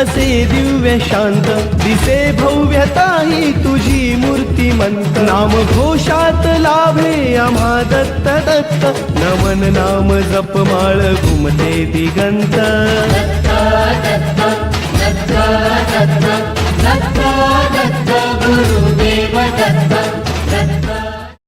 असे दिव्य शांत दिसे भव्यता ही तुझी मूर्तिमंत नाम घोषात लाभे आम्हा दत्त दत्त नमन नाम जपमाळ घुमते दिगंत.